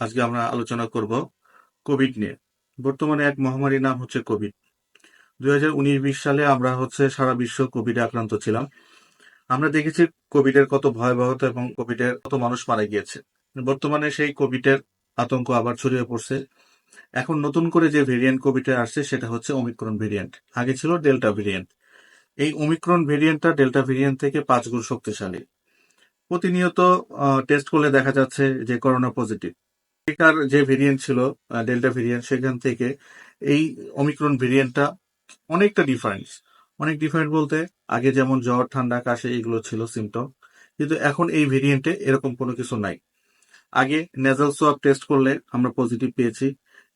আজকে আমরা আলোচনা করব কোভিড নিয়ে। বর্তমানে এক মহামারীর নাম হচ্ছে কোভিড। দুই হাজার উনিশ বিশ সালে আমরা হচ্ছে সারা বিশ্ব কোভিডে আক্রান্ত ছিলাম। আমরা দেখেছি কোভিডের কত ভয়াবহতা এবং কোভিডের কত মানুষ মারা গিয়েছে। বর্তমানে সেই কোভিডের আতঙ্ক আবার ছড়িয়ে পড়ছে। এখন নতুন করে যে ভেরিয়েন্ট কোভিডের আসছে সেটা হচ্ছে ওমিক্রন ভেরিয়েন্ট। আগে ছিল ডেল্টা ভেরিয়েন্ট। এই ওমিক্রন ভেরিয়েন্টটা ডেল্টা ভেরিয়েন্ট থেকে পাঁচ গুণ শক্তিশালী। প্রতিনিয়ত টেস্ট করলে দেখা যাচ্ছে যে করোনা পজিটিভ এটার যে ভেরিয়েন্ট ছিল ডেল্টা ভেরিয়েন্ট সেখান থেকে এই অমিক্রন ভেরিয়েন্টটা অনেকটা ডিফারেন্স অনেক ডিফারেন্ট বলতে আগে যেমন জ্বর, ঠান্ডা, কাশি এগুলো ছিল সিমটম কিন্তু এখন এই ভেরিয়েন্টে এরকম কোনো কিছু নাই। আগে নেজাল সোয়াব টেস্ট করলে আমরা পজিটিভ পেয়েছি,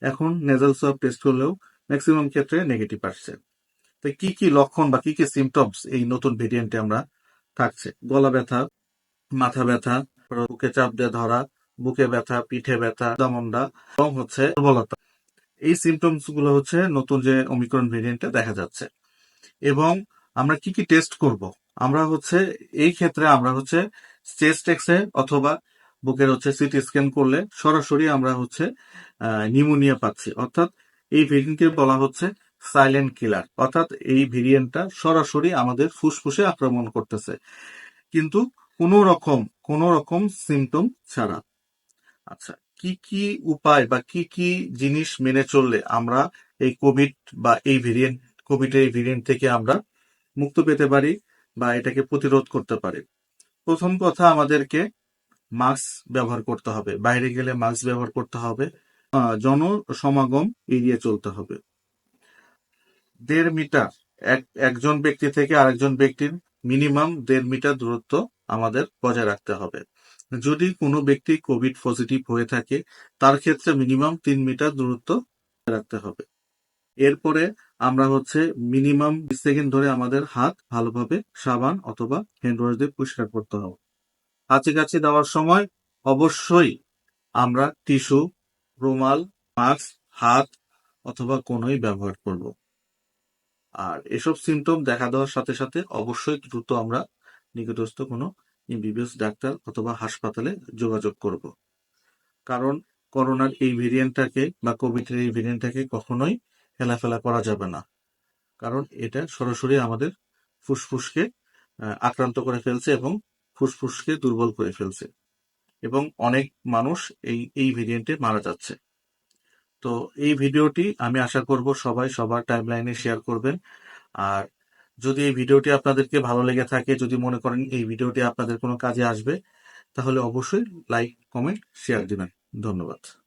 এখন নেজাল সোয়াব টেস্ট করলেও ম্যাক্সিমাম ক্ষেত্রে নেগেটিভ আসছে। তো কি কি লক্ষণ বা কি কি সিমটমস এই নতুন ভেরিয়েন্টে আমরা থাকছে? গলা ব্যথা, মাথা ব্যথা, বুকে চাপ দিয়ে ধরা বুকে ব্যথা, পিঠে ব্যথা দামন্ডা এবং হচ্ছে দুর্বলতা। এই সিমটমসগুলো হচ্ছে নতুন যে অমিক্রন ভেরিয়েন্টে দেখা যাচ্ছে। এবং আমরা কি কি টেস্ট করব? আমরা হচ্ছে, এই ক্ষেত্রে আমরা হচ্ছে চেস্ট এক্সে অথবা বুকের হচ্ছে সিটি স্ক্যান করলে সরাসরি আমরা হচ্ছে নিউমোনিয়া পাচ্ছি। অর্থাৎ এই ভেরিয়েন্টকে বলা হচ্ছে সাইলেন্ট কিলার অর্থাৎ এই ভেরিয়েন্টটা সরাসরি আমাদের ফুসফুসে আক্রমণ করতেছে। কিন্তু কোনো রকম কোনো রকম সিমটম ছাড়া। আচ্ছা কি কি উপায় বা কি কি জিনিস মেনে চললে আমরা এই কোভিড বা এই ভেরিয়েন্ট কোভিড এই ভেরিয়েন্ট থেকে আমরা মুক্ত পেতে পারি বা এটাকে প্রতিরোধ করতে পারি? প্রথম কথা আমাদেরকে মাস্ক ব্যবহার করতে হবে। বাইরে গেলে মাস্ক ব্যবহার করতে হবে। জন সমাগম এড়িয়ে চলতে হবে। দেড় মিটার, এক, একজন ব্যক্তি থেকে আরেকজন ব্যক্তির মিনিমাম দেড় মিটার দূরত্ব আমাদের বজায় রাখতে হবে। যদি কোনো ব্যক্তি কোভিড পজিটিভ হয়ে থাকে, তার ক্ষেত্রে মিনিমাম তিন মিটার দূরত্ব রাখতে হবে। এরপরে আমরা হচ্ছে মিনিমাম বিশ সেকেন্ড ধরে আমাদের হাত ভালোভাবে সাবান অথবা হ্যান্ড ওয়াশ দিয়ে পরিষ্কার করতে হবে। কাছে দেওয়ার সময় অবশ্যই আমরা টিস্যু রুমাল মাস্ক হাত অথবা কোনোই ব্যবহার করব। আর এসব সিমটম দেখা দেওয়ার সাথে সাথে অবশ্যই দ্রুত আমরা নিকটস্থ কোনো এমবিবিএস ডাক্তার অথবা হাসপাতালে যোগাযোগ করব। কারণ করোনার এই ভেরিয়েন্টটাকে বা কোভিডের এই ভেরিয়েন্টটাকে কখনোই হেলাফেলা করা যাবে না। কারণ এটা সরাসরি আমাদের ফুসফুসকে আক্রান্ত করে ফেলছে এবং ফুসফুসকে দুর্বল করে ফেলছে এবং অনেক মানুষ এই এই ভেরিয়েন্টে মারা যাচ্ছে। তো এই ভিডিওটি আমি আশা করব সবাই সবার টাইমলাইনে শেয়ার করবেন। আর যদি এই ভিডিওটি আপনাদেরকে ভালো লেগে থাকে, যদি মনে করেন এই ভিডিওটি আপনাদের কোনো কাজে আসবে, তাহলে অবশ্যই লাইক, কমেন্ট, শেয়ার দিবেন। ধন্যবাদ।